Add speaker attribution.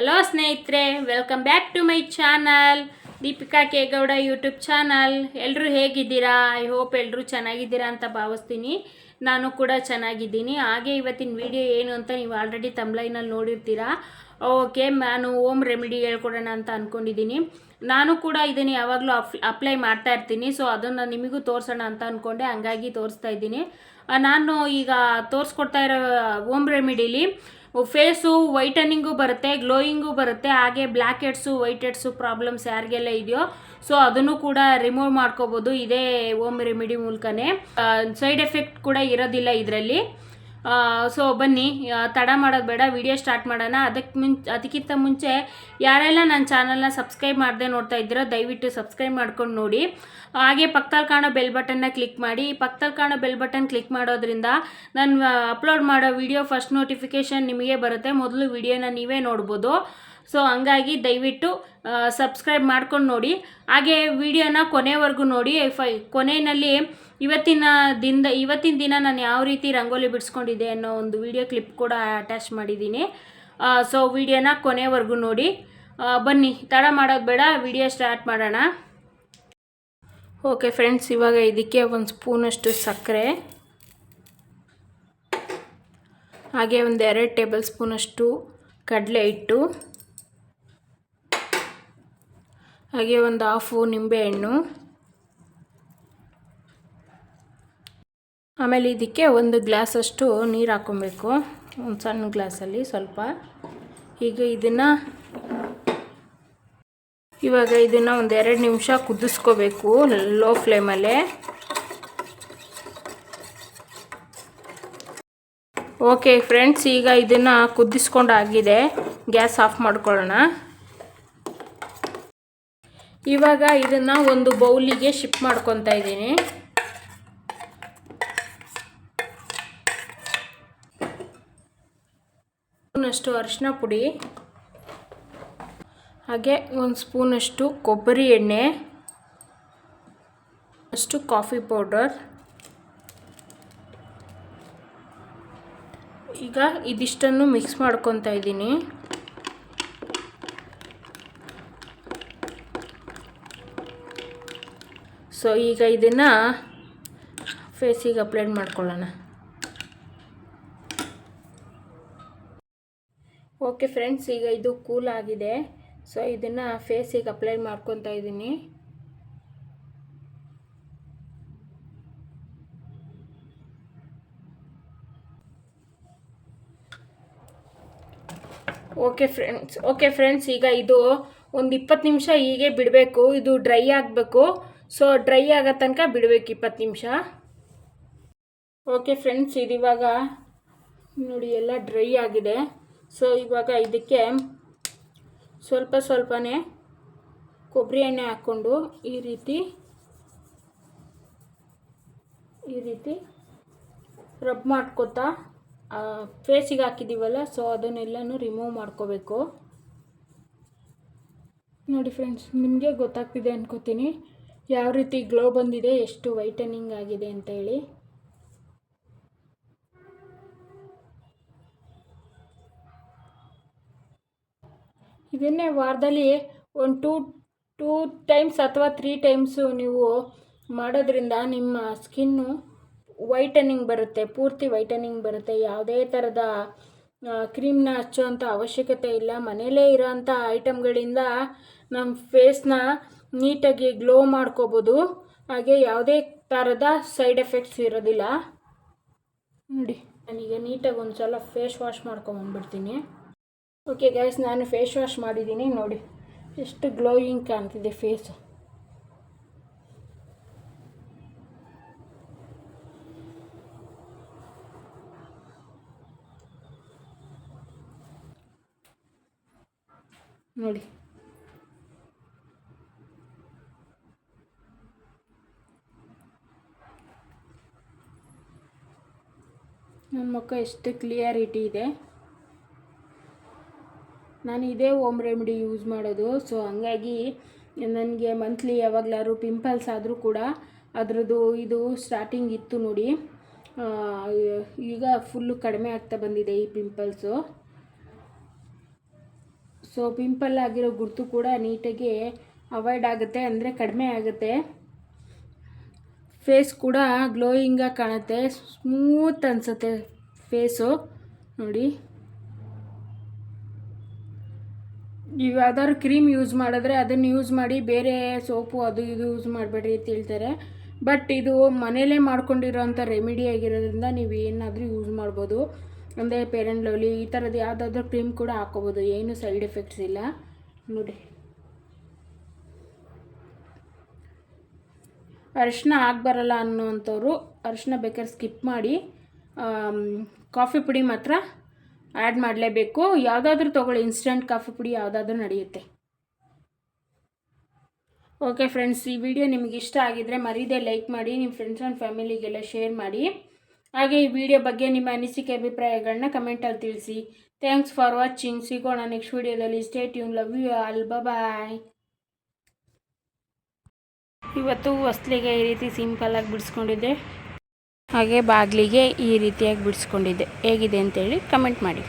Speaker 1: Hello ಸ್ನೇಹಿತರೆ. Welcome back to my channel Deepika Kegowda YouTube channel ಎಲ್ಲರೂ ಹೇಗಿದ್ದೀರಾ? I hope ಎಲ್ಲರೂ ಚೆನ್ನಾಗಿದ್ದೀರಾ ಅಂತ ಭಾವಿಸ್ತೀನಿ. ನಾನು ಕೂಡ ಚೆನ್ನಾಗಿದ್ದೀನಿ. ಹಾಗೆ ಇವತ್ತಿನ ವಿಡಿಯೋ ಏನು ಅಂತ ನೀವು ಆಲ್ರೆಡಿ ತಮ್ಲೈನಲ್ಲಿ ನೋಡಿರ್ತೀರಾ. ಓಕೆ ನಾನು ಓಮ್ ರೆಮಿಡಿ ಹೇಳ್ಕೊಡೋಣ ಅಂತ ಅಂದ್ಕೊಂಡಿದ್ದೀನಿ ನಾನು ಕೂಡ ಇದನ್ನು ಯಾವಾಗಲೂ ಅಪ್ ಅಪ್ಲೈ ಮಾಡ್ತಾ ಇರ್ತೀನಿ. ಸೊ ಅದನ್ನು ನಿಮಗೂ ತೋರಿಸೋಣ ಅಂತ ಅಂದ್ಕೊಂಡೆ ಹಂಗಾಗಿ ತೋರಿಸ್ತಾ ಇದ್ದೀನಿ. ನಾನು ಈಗ ತೋರಿಸ್ಕೊಡ್ತಾ ಇರೋ ಓಮ್ ರೆಮಿಡಿಲಿ ಫೇಸು ವೈಟನಿಂಗು ಬರುತ್ತೆ, ಗ್ಲೋಯಿಂಗು ಬರುತ್ತೆ, ಹಾಗೆ black heads, white heads problems ಯಾರಿಗೆಲ್ಲ ಇದೆಯೋ, ಸೊ ಅದನ್ನು ಕೂಡ ರಿಮೂವ್ ಮಾಡ್ಕೋಬೋದು ಇದೇ ಓಮ್ ರೆಮಿಡಿ ಮೂಲಕನೇ. ಸೈಡ್ ಎಫೆಕ್ಟ್ ಕೂಡ ಇರೋದಿಲ್ಲ ಇದರಲ್ಲಿ. ಸೊ ಬನ್ನಿ ತಡ ಮಾಡೋದು ಬೇಡ ವಿಡಿಯೋ ಸ್ಟಾರ್ಟ್ ಮಾಡೋಣ. ಅದಕ್ಕೆ ಮುಂಚೆ ಅದಕ್ಕಿಂತ ಮುಂಚೆ ಯಾರೆಲ್ಲ ನನ್ನ ಚಾನಲ್ನ ಸಬ್ಸ್ಕ್ರೈಬ್ ಮಾಡದೆ ನೋಡ್ತಾ ಇದ್ದೀರೋ, ದಯವಿಟ್ಟು ಸಬ್ಸ್ಕ್ರೈಬ್ ಮಾಡ್ಕೊಂಡು ನೋಡಿ. ಹಾಗೆ ಪಕ್ಕದಲ್ಲಿ ಕಾಣೋ ಬೆಲ್ ಬಟನ್ನ ಕ್ಲಿಕ್ ಮಾಡಿ. ಪಕ್ಕದಲ್ಲಿ ಕಾಣೋ ಬೆಲ್ ಬಟನ್ ಕ್ಲಿಕ್ ಮಾಡೋದ್ರಿಂದ ನಾನು ಅಪ್ಲೋಡ್ ಮಾಡೋ ವಿಡಿಯೋ ಫಸ್ಟ್ ನೋಟಿಫಿಕೇಷನ್ ನಿಮಗೆ ಬರುತ್ತೆ. ಮೊದಲು ವಿಡಿಯೋನ ನೀವೇ ನೋಡ್ಬೋದು. ಸೊ ಹಂಗಾಗಿ ದಯವಿಟ್ಟು ಸಬ್ಸ್ಕ್ರೈಬ್ ಮಾಡ್ಕೊಂಡು ನೋಡಿ. ಹಾಗೆ ವಿಡಿಯೋನ ಕೊನೆವರೆಗೂ ನೋಡಿ. ಫೈ ಕೊನೆಯಲ್ಲಿ ಇವತ್ತಿನ ದಿನದ ಇವತ್ತಿನ ದಿನ ನಾನು ಯಾವ ರೀತಿ ರಂಗೋಲಿ ಬಿಡಿಸ್ಕೊಂಡಿದ್ದೆ ಅನ್ನೋ ಒಂದು ವಿಡಿಯೋ ಕ್ಲಿಪ್ ಕೂಡ ಅಟ್ಯಾಚ್ ಮಾಡಿದ್ದೀನಿ. ಸೊ ವಿಡಿಯೋನ ಕೊನೆವರೆಗೂ ನೋಡಿ. ಬನ್ನಿ, ತಡ ಮಾಡೋದು ಬೇಡ, ವಿಡಿಯೋ ಸ್ಟಾರ್ಟ್ ಮಾಡೋಣ. ಓಕೆ ಫ್ರೆಂಡ್ಸ್ ಇವಾಗ ಇದಕ್ಕೆ ಒಂದು ಸ್ಪೂನಷ್ಟು ಸಕ್ಕರೆ. ಹಾಗೆ ಒಂದು ಎರಡು ಟೇಬಲ್ ಸ್ಪೂನಷ್ಟು ಕಡಲೆ ಹಿಟ್ಟು. ಹಾಗೆ ಒಂದು ಹಾಫು ನಿಂಬೆಹಣ್ಣು ಆಮೇಲೆ ಇದಕ್ಕೆ ಒಂದು ಗ್ಲಾಸಷ್ಟು ನೀರು ಹಾಕ್ಕೊಬೇಕು. ಒಂದು ಸಣ್ಣ ಗ್ಲಾಸಲ್ಲಿ ಸ್ವಲ್ಪ. ಈಗ ಇದನ್ನು ಇವಾಗ ಇದನ್ನು ಒಂದು ಎರಡು ನಿಮಿಷ ಕುದಿಸ್ಕೋಬೇಕು ಲೋ ಫ್ಲೇಮಲ್ಲೇ ಓಕೆ ಫ್ರೆಂಡ್ಸ್ ಈಗ ಇದನ್ನು ಕುದಿಸ್ಕೊಂಡಾಗಿದೆ. ಗ್ಯಾಸ್ ಆಫ್ ಮಾಡ್ಕೊಳ್ಳೋಣ. ಇವಾಗ ಇದನ್ನು ಒಂದು ಬೌಲಿಗೆ ಶಿಫ್ಟ್ ಮಾಡ್ಕೊತಾ ಇದ್ದೀನಿ. ಸ್ಪೂನಷ್ಟು ಅರಿಶಿನ ಪುಡಿ, ಹಾಗೆ ಒಂದು ಸ್ಪೂನಷ್ಟು ಕೊಬ್ಬರಿ ಎಣ್ಣೆ, ಅಷ್ಟು ಕಾಫಿ ಪೌಡರ್. ಈಗ ಇದಿಷ್ಟನ್ನು ಮಿಕ್ಸ್ ಮಾಡ್ಕೊತಾ ಇದ್ದೀನಿ. ಸೊ ಈಗ ಇದನ್ನು ಫೇಸಿಗೆ ಅಪ್ಲೈ ಮಾಡ್ಕೊಳ್ಳೋಣ. ಓಕೆ ಫ್ರೆಂಡ್ಸ್ ಈಗ ಇದು ಕೂಲ್ ಆಗಿದೆ. ಸೊ ಇದನ್ನು ಫೇಸಿಗೆ ಅಪ್ಲೈ ಮಾಡ್ಕೊತಾ ಇದ್ದೀನಿ. ಓಕೆ ಫ್ರೆಂಡ್ಸ್ ಓಕೆ ಫ್ರೆಂಡ್ಸ್ ಈಗ ಇದು ಒಂದು ಇಪ್ಪತ್ತು ನಿಮಿಷ ಹೀಗೆ ಬಿಡಬೇಕು. ಇದು ಡ್ರೈ ಆಗಬೇಕು. ಸೊ ಡ್ರೈ ಆಗೋ ತನಕ ಬಿಡಬೇಕು ಇಪ್ಪತ್ತು ನಿಮಿಷ. ಓಕೆ ಫ್ರೆಂಡ್ಸ್ ಇದು ಇವಾಗ ನೋಡಿ ಎಲ್ಲ ಡ್ರೈ ಆಗಿದೆ. ಸೊ ಇವಾಗ ಇದಕ್ಕೆ ಸ್ವಲ್ಪ ಸ್ವಲ್ಪನೇ ಕೊಬ್ಬರಿ ಎಣ್ಣೆ ಹಾಕ್ಕೊಂಡು ಈ ರೀತಿ ಈ ರೀತಿ ರಬ್ ಮಾಡ್ಕೊತಾ ಫೇಸಿಗೆ ಹಾಕಿದ್ದೀವಲ್ಲ ಸೊ ಅದನ್ನೆಲ್ಲನೂ ರಿಮೂವ್ ಮಾಡ್ಕೋಬೇಕು. ನೋಡಿ ಫ್ರೆಂಡ್ಸ್ ನಿಮಗೆ ಗೊತ್ತಾಗ್ತಿದೆ ಅನ್ಕೋತೀನಿ. ಯಾವ ರೀತಿ ಗ್ಲೋ ಬಂದಿದೆ, ಎಷ್ಟು ವೈಟನಿಂಗ್ ಆಗಿದೆ ಅಂತ ಹೇಳಿ. ಇದನ್ನೇ ವಾರದಲ್ಲಿ ಒಂದು ಟೂ ಟೂ ಟೈಮ್ಸ್ ಅಥವಾ ತ್ರೀ ಟೈಮ್ಸು ನೀವು ಮಾಡೋದ್ರಿಂದ ನಿಮ್ಮ ಸ್ಕಿನ್ನು ವೈಟನಿಂಗ್ ಬರುತ್ತೆ, ಪೂರ್ತಿ ವೈಟನಿಂಗ್ ಬರುತ್ತೆ. ಯಾವುದೇ ಥರದ ಕ್ರೀಮ್ನ ಹಚ್ಚೋವಂಥ ಅವಶ್ಯಕತೆ ಇಲ್ಲ. ಮನೆಯಲ್ಲೇ ಇರೋಂಥ ಐಟಮ್ಗಳಿಂದ ನಮ್ಮ ಫೇಸ್ನ ನೀಟಾಗಿ ಗ್ಲೋ ಮಾಡ್ಕೋಬೋದು. ಹಾಗೆ ಯಾವುದೇ ಥರದ ಸೈಡ್ ಎಫೆಕ್ಟ್ಸ್ ಇರೋದಿಲ್ಲ. ನೋಡಿ, ನಾನೀಗ ನೀಟಾಗಿ ಒಂದು ಸಲ ಫೇಸ್ ವಾಶ್ ಮಾಡ್ಕೊಂಬಂದ್ಬಿಡ್ತೀನಿ ಓಕೆ ಗೈಸ್ ನಾನು ಫೇಸ್ ವಾಶ್ ಮಾಡಿದ್ದೀನಿ. ನೋಡಿ, ಎಷ್ಟು ಗ್ಲೋಯಿಂಗ್ ಕಾಣ್ತಿದೆ ಫೇಸು ನೋಡಿ ನನ್ನ ಮುಖ ಎಷ್ಟು ಕ್ಲಿಯರಿಟಿ ಇದೆ. ನಾನು ಇದೇ ಓಮ್ ರೆಮಿಡಿ ಯೂಸ್ ಮಾಡೋದು. ಸೊ ಹಂಗಾಗಿ ನನಗೆ ಮಂತ್ಲಿ ಯಾವಾಗಲಾದ್ರು ಪಿಂಪಲ್ಸ್ ಆದರೂ ಕೂಡ ಅದರದ್ದು ಇದು ಸ್ಟಾರ್ಟಿಂಗ್ ಇತ್ತು ನೋಡಿ. ಈಗ ಫುಲ್ಲು ಕಡಿಮೆ ಆಗ್ತಾ ಬಂದಿದೆ ಈ ಪಿಂಪಲ್ಸು ಸೊ ಪಿಂಪಲ್ ಆಗಿರೋ ಗುರುತು ಕೂಡ ನೀಟಾಗಿ ಅವಾಯ್ಡ್ ಆಗುತ್ತೆ ಅಂದರೆ ಕಡಿಮೆ ಆಗುತ್ತೆ. ಫೇಸ್ ಕೂಡ ಗ್ಲೋಯಿಂಗಾಗಿ ಕಾಣುತ್ತೆ. ಸ್ಮೂತ್ ಅನಿಸುತ್ತೆ ಫೇಸು ನೋಡಿ. ನೀವು ಯಾವ್ದಾದ್ರು ಕ್ರೀಮ್ ಯೂಸ್ ಮಾಡಿದ್ರೆ ಅದನ್ನು ಯೂಸ್ ಮಾಡಿ ಬೇರೆ ಸೋಪು ಅದು ಇದು ಯೂಸ್ ಮಾಡಬೇಡಿ ಅಂತ ಹೇಳ್ತಾರೆ. ಬಟ್ ಇದು ಮನೇಲೇ ಮಾಡ್ಕೊಂಡಿರೋಂಥ ರೆಮಿಡಿ ಆಗಿರೋದ್ರಿಂದ ನೀವು ಏನಾದರೂ ಯೂಸ್ ಮಾಡ್ಬೋದು. ಅಂದರೆ ಪೇರೆಂಟ್ ಲವ್ಲಿ ಈ ಥರದ್ದು ಯಾವುದಾದ್ರೂ ಕ್ರೀಮ್ ಕೂಡ ಹಾಕೋಬೋದು ಏನು ಸೈಡ್ ಎಫೆಕ್ಟ್ಸ್ ಇಲ್ಲ. ನೋಡಿ. ಅರಿಶಿನ ಬರಲ್ಲ ಅನ್ನೋವಂಥವ್ರು ಅರಿಶಿನ ಬೇಕಾದ್ರೆ ಸ್ಕಿಪ್ ಮಾಡಿ ಕಾಫಿ ಪುಡಿ ಮಾತ್ರ ಆ್ಯಡ್ ಮಾಡಲೇಬೇಕು. ಯಾವುದಾದ್ರೂ ತೊಗೊಳ್ಳಿ ಇನ್ಸ್ಟಂಟ್ ಕಾಫಿ ಪುಡಿ ಯಾವುದಾದ್ರೂ ನಡೆಯುತ್ತೆ. ಓಕೆ ಫ್ರೆಂಡ್ಸ್ ಈ ವಿಡಿಯೋ ನಿಮಗೆ ಇಷ್ಟ ಆಗಿದ್ರೆ ಮರೀದೆ ಲೈಕ್ ಮಾಡಿ ನಿಮ್ಮ ಫ್ರೆಂಡ್ಸ್ ಆ್ಯಂಡ್ ಫ್ಯಾಮಿಲಿಗೆಲ್ಲ ಶೇರ್ ಮಾಡಿ. ಹಾಗೆ ಈ ವಿಡಿಯೋ ಬಗ್ಗೆ ನಿಮ್ಮ ಅನಿಸಿಕೆ ಅಭಿಪ್ರಾಯಗಳನ್ನ ಕಮೆಂಟಲ್ಲಿ ತಿಳಿಸಿ. ಥ್ಯಾಂಕ್ಸ್ ಫಾರ್ ವಾಚಿಂಗ್ ಸಿಗೋಣ ನೆಕ್ಸ್ಟ್ ವಿಡಿಯೋದಲ್ಲಿ stay tune love you all bye ಇವತ್ತು ಹೊಸ್ಲಿಗೆ ಈ ರೀತಿ ಸಿಂಪಲ್ಲಾಗಿ ಬಿಡಿಸ್ಕೊಂಡಿದ್ದೆ. ಹಾಗೆ ಬಾಗಿಲಿಗೆ ಈ ರೀತಿಯಾಗಿ ಬಿಡಿಸ್ಕೊಂಡಿದ್ದೆ. ಹೇಗಿದೆ ಅಂತೇಳಿ ಕಮೆಂಟ್ ಮಾಡಿ.